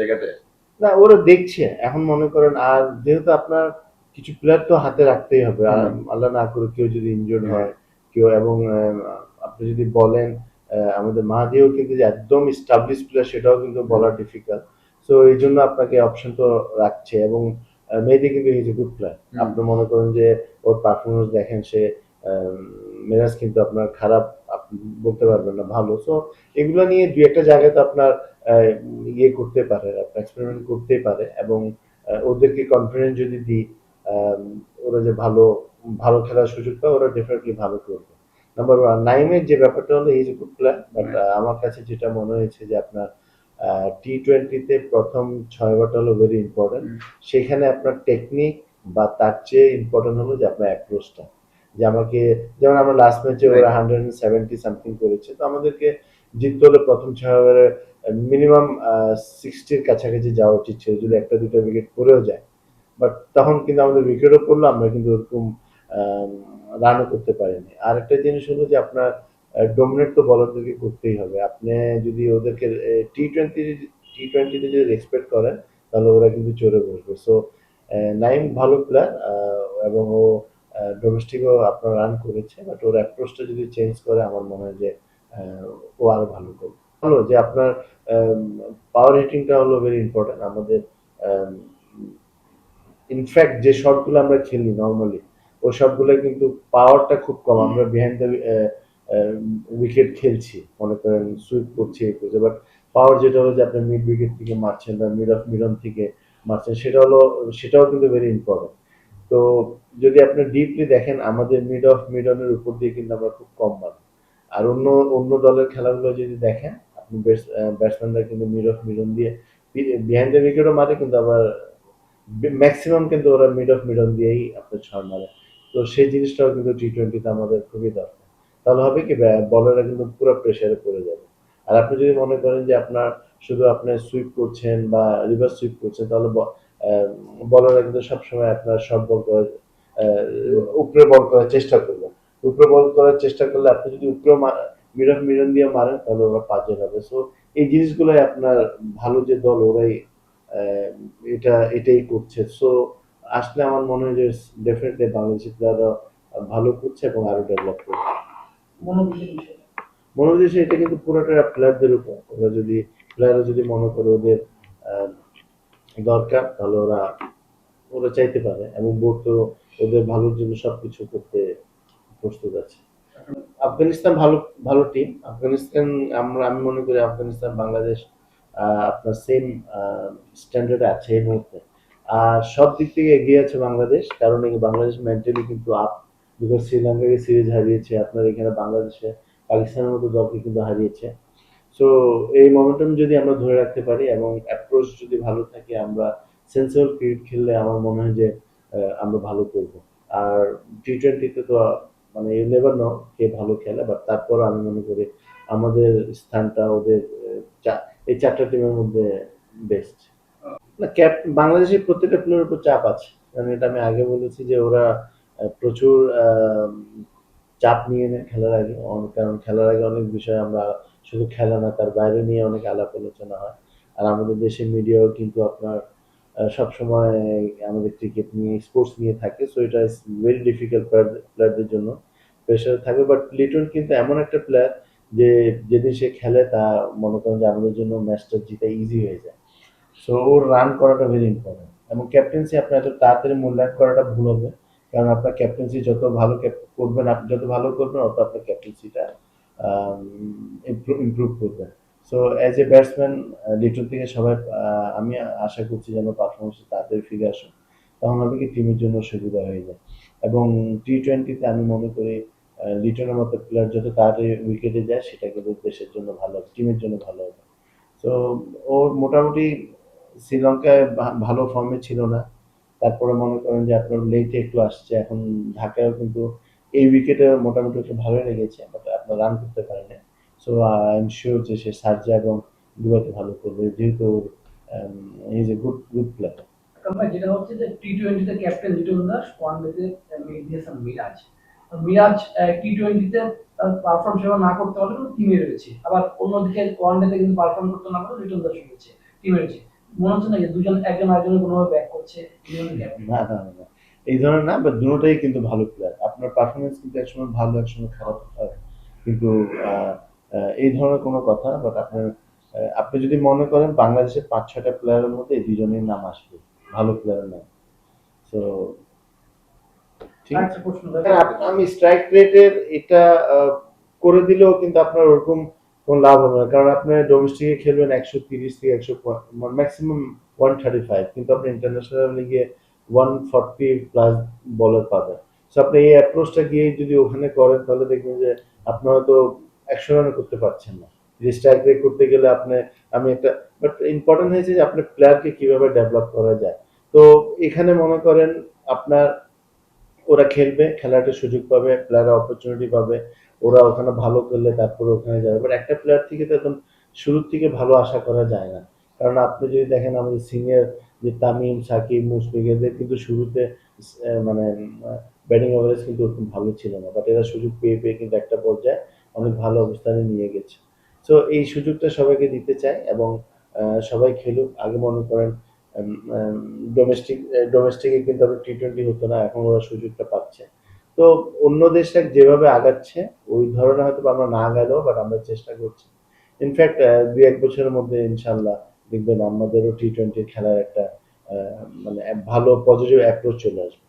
জায়গাতে? না ওরা দেখছে। এখন মনে করেন আর যেহেতু আপনার কিছু প্লেয়ার তো হাতে রাখতেই হবে আর আল্লাহ না করে কেউ যদি ইনজোর্ড হয় কেউ এবং আপনি যদি বলেন আমাদের কিন্তু একদম স্টাবলিশ প্লেয়ার সেটাও কিন্তু বলা ডিফিকাল্ট সো এই জন্য আপনাকে অপশন তো রাখছে এবং মেহেদি কিন্তু ইজ এ গুড প্লেয়ার আপনি মনে করেন যে ওর পারফরমেন্স দেখেন সে মেরাজ কিন্তু আপনার খারাপ বলতে পারবেন না ভালো। সো এগুলো নিয়ে দুই একটা জায়গায় তো আপনার ইয়ে করতে পারে আপনার এক্সপেরিমেন্ট করতেই পারে এবং ওদেরকে কনফিডেন্স যদি দিই ওরা যে ভালো ভালো খেলার সুযোগ পায় ওরা ডেফিনেটলি ভালো করবে। নাম্বার ওয়ান নাইমের যে ব্যাপারটা হলো ইজ গুড প্লেয়ার বাট আমার কাছে যেটা মনে হয়েছে যে আপনার টি টোয়েন্টিতে প্রথম ছয় ওভারটা হলো ভেরি ইম্পর্টেন্ট সেখানে আপনার টেকনিক বা তার চেয়ে ইম্পর্টেন্ট হলো যে আপনার অ্যাপ্রোচটা যে আমাকে যেমন আমরা লাস্ট ম্যাচে ওরা. হান্ড্রেড সেভেন্টি সামথিং করেছে তো আমাদেরকে জিততে হলে প্রথম ছয় ওভারে মিনিমাম সিক্সটির কাছাকাছি যাওয়া উচিত ছিল যদি একটা দুটো উইকেট পড়েও যায়। বাট তখন কিন্তু আমাদের উইকেটও পড়ল আমরা কিন্তু ওরকম রানও করতে পারিনি। আর একটা জিনিস হলো যে আপনার ডোমিনেট তো বলারদেরকে করতেই হবে। আপনি যদি ওদেরকে টি টোয়েন্টি টি টোয়েন্টিতে যদি রেসপেক্ট করেন তাহলে ওরা কিন্তু চড়ে বসবে। সো নাইম ভালো প্লেয়ার এবং ও ডোমেস্টিকও আপনার রান করেছে বাট ওর অ্যাপ্রোচটা যদি চেঞ্জ করে, আমার মনে হয় যে ও আরও ভালো করবে। ভালো যে আপনার পাওয়ার হিটিংটা হলো ভেরি ইম্পর্টেন্ট আমাদের ইনফ্যাক্ট যে শটগুলো আমরা খেলি নর্মালি ওই শটগুলো কিন্তু পাওয়ারটা খুব কম। আমরা বিহাইন্ড দ্য উইকেট খেলছি। মনে করেন সুইপ করছি এই করছি। বাট পাওয়ার যেটা হলো যে আপনি মিড উইকেট থেকে মারছেন বা মিড অফ মিডন থেকে মারছেন, সেটা হলো, সেটাও কিন্তু ভেরি ইম্পর্টেন্ট তো যদি আপনি ডিপলি দেখেন, আমাদের মিড অফ মিডনের উপর দিয়ে কিন্তু আমরা খুব কম মারি আর অন্য অন্য দলের খেলাগুলো যদি দেখেন, আপনি ব্যাটসম্যানরা কিন্তু মিড অফ মিডন দিয়ে বিহাইন্ড দ্য উইকেটও মারে, কিন্তু আবার ম্যাক্সিমাম কিন্তু ওরা মিড অফ মিডন দিয়েই আপনার ছয় মারে। তো সেই জিনিসটাও কিন্তু টি টোয়েন্টিতে আমাদের খুবই দরকার। তাহলে হবে কি বলাররা কিন্তু পুরো প্রেশারে পড়ে যাবে। আর আপনি যদি মনে করেন যে আপনার শুধু আপনি সুইপ করছেন বা রিভার্স সুইপ করছেন, তাহলে বলাররা কিন্তু সবসময় আপনার শর্ট বল করার আহ, উপরে বল করার চেষ্টা করবে। উপরে বল করার চেষ্টা করলে আপনি যদি উপরে মিড অফ মিডন দিয়ে মারেন তাহলে ওরা পাজে যাবে সো এই জিনিসগুলোই আপনার ভালো যে দল ওরাই এটা এটাই করছে। সো আসলে আমার মনে হয় যে ডেফিনেটলি বাংলাদেশি প্লেয়াররা ভালো করছে এবং আরও ডেভেলপ করছে। মনে হচ্ছে এটা কিন্তু পুরোটা প্লেয়ারদের উপর। ওরা যদি প্লেয়াররা যদি মনে করে ওদের আহ, দরকার, তাহলে ওরা ওরা চাইতে পারে। এবং বোর্ড তো ওদের ভালোর জন্য সবকিছু করতে প্রস্তুত আছে। আফগানিস্তান ভালো ভালো টিম আফগানিস্তান, আমরা, আমি মনে করি আফগানিস্তান, বাংলাদেশ আপনার সেম স্ট্যান্ডার্ডে আছে এই মুহূর্তে। আর সব দিক থেকে এগিয়ে আছে বাংলাদেশ, কারণ এই বাংলাদেশ মেন্টালি কিন্তু আপ বিকজ শ্রীলঙ্কাকে সিরিজ হারিয়েছে, আপনার এখানে বাংলাদেশে, পাকিস্তানের মতো দলকে কিন্তু হারিয়েছে। সো এই মোমেন্টাম যদি আমরা ধরে রাখতে পারি এবং অ্যাপ্রোচ যদি ভালো থাকে, আমরা সেন্সিবল ক্রিকেট খেললে আমার মনে হয় যে আমরা ভালো করব। আর টি টোয়েন্টিতে তো মানে ইউ নেভার নো কে ভালো খেলে বাট তারপর আমি মনে করি আমাদের স্থানটা ওদের এই চারটা টিমের মধ্যে বেস্ট না, ক্যাপ, বাংলাদেশের প্রত্যেকটা প্লেয়ারের উপর চাপ আছে। কারণ এটা আমি আগে বলেছি যে ওরা প্রচুর চাপ নেয় খেলার আগে কারণ খেলার আগে অনেক বিষয় আমরা শুধু খেলা না, তার বাইরে নিয়ে অনেক আলাপ আলোচনা হয়। আর আমাদের দেশের মিডিয়াও কিন্তু আপনার সবসময় আমাদের ক্রিকেট নিয়ে স্পোর্টস নিয়ে থাকে সো এটা ইজ ভেরি ডিফিকাল্ট প্লেয়ারদের জন্য। প্রেশার থাকবে বাট লিটন কিন্তু এমন একটা প্লেয়ার যে, যেদিন সে খেলে, তা মনে করেন যে আমাদের জন্য ম্যাচটা জিতা ইজি হয়ে যায়। সো ওর রান করাটা ভেরি ইম্পর্টেন্ট এবং ক্যাপ্টেন্সি আপনার এত তাড়াতাড়ি মূল্যায়ন করাটা ভুল হবে, কারণ আপনার ক্যাপ্টেন্সি যত ভালো করবেন, আপনি যত ভালো করবেন, অত আপনার ক্যাপ্টেন্সিটা ইমপ্রুভ করবেন so as a batsman Liton থেকে সবাই আমি আশা করছি যেন পারফরমেন্স তাড়াতাড়ি ফিরে আসুন তখন হবে কি টিমের জন্য সুবিধা হয়ে যায়। এবং টি টোয়েন্টিতে আমি মনে করি লিটনের মতো প্লেয়ার যত তাড়াতাড়ি উইকেটে যায়, সেটা কিন্তু দেশের জন্য ভালো হবে টিমের জন্য ভালো হবে। তো ও মোটামুটি শ্রীলঙ্কায় ভালো ফর্মে ছিল না। তারপরে মনে করেন যে আপনার লেটে একটু আসছে, এখন ঢাকায়ও কিন্তু এই উইকেটে মোটামুটি একটু ভালোই লেগেছে বাট আপনার রান করতে পারে না সো আই এম শিওর যে সে সার্জা এবং দুবাইতে ভালো করবে যেহেতু is a good good player যেটা হচ্ছে যে টি টোয়েন্টিতে ক্যাপ্টেন লিটন দাস ওয়ানডেতে মেহেদি হাসান মিরাজ। মিরাজ টি টোয়েন্টিতে তার পারফর্ম সেবা না করতে পারলে টিমে রয়েছে। আবার অন্যদিকে ওয়ানডেতে কিন্তু পারফর্ম করতে না পারলে লিটন দাস রয়েছে টিমে রয়েছে। মনে হচ্ছে না যে দুজন একজন আরেকজনের কোনোভাবে ব্যাক করছে না না, না। এই ধরনের না বা দুটোটাই কিন্তু ভালো প্লেয়ার আপনার পারফরমেন্স কিন্তু একসময় ভালো একসময় খারাপ হয়। কিন্তু এই ধরনের কোনো কথা বাট আপনার আপনি যদি মনে করেন বাংলাদেশের পাঁচ ছয়টা প্লেয়ারের মধ্যে এই দুজনের নাম আসবে। ভালো প্লেয়ারের নাম। তো হ্যাঁ, আমি স্ট্রাইক রেটের এটা করে দিলেও কিন্তু আপনার ওরকম কোনো লাভ হবে না। কারণ আপনি ডোমেস্টিকে খেলবেন একশো তিরিশ থেকে একশো ম্যাক্সিমাম ওয়ান থার্টি ফাইভ কিন্তু আপনি ইন্টারন্যাশনাল লিগে ওয়ান ফর্টি প্লাস বলার পাবেন। সো আপনি এই অ্যাপ্রোচটা গিয়ে যদি ওখানে করেন, তাহলে দেখবেন যে আপনি হয়তো একশো রান করতে পারছেন না। স্ট্রাইক রেট করতে গেলে আপনি, আমি একটা বাট ইম্পর্টেন্ট হয়েছে যে আপনার প্লেয়ারকে কীভাবে ডেভেলপ করা যায়। তো এখানে মনে করেন আপনার, ওরা খেলবে খেলার একটা সুযোগ পাবে প্লেয়ার অপরচুনিটি পাবে, ওরা ওখানে ভালো করলে তারপরে ওখানে যাবে। বাট একটা প্লেয়ার থেকে তো একদম শুরুর থেকে ভালো আশা করা যায় না। কারণ আপনি যদি দেখেন আমাদের সিনিয়র যে তামিম, সাকিব, মুশফিক এদের কিন্তু শুরুতে মানে ব্যাটিং অ্যাভারেজ কিন্তু ওরকম ভালো ছিল না। বাট এরা সুযোগ পেয়ে পেয়ে কিন্তু একটা পর্যায়ে অনেক ভালো অবস্থানে নিয়ে গেছে। সো এই সুযোগটা সবাইকে দিতে চাই এবং সবাই খেলুক। আগে মনে করেন ডোমেস্টিক ডোমেস্টিকে কিন্তু আবার টি টোয়েন্টি হতো না, এখন ওরা সুযোগটা পাচ্ছে। তো, অন্য দেশটা যেভাবে আগাচ্ছে, ওই ধরনের হয়তো আমরা না গেলেও বাট আমরা চেষ্টা করছি। ইনফ্যাক্ট দুই এক বছরের মধ্যে ইনশাল্লাহ দেখবেন আমাদেরও টি টোয়েন্টি খেলার একটা মানে ভালো পজিটিভ অ্যাপ্রোচ চলে আসবে।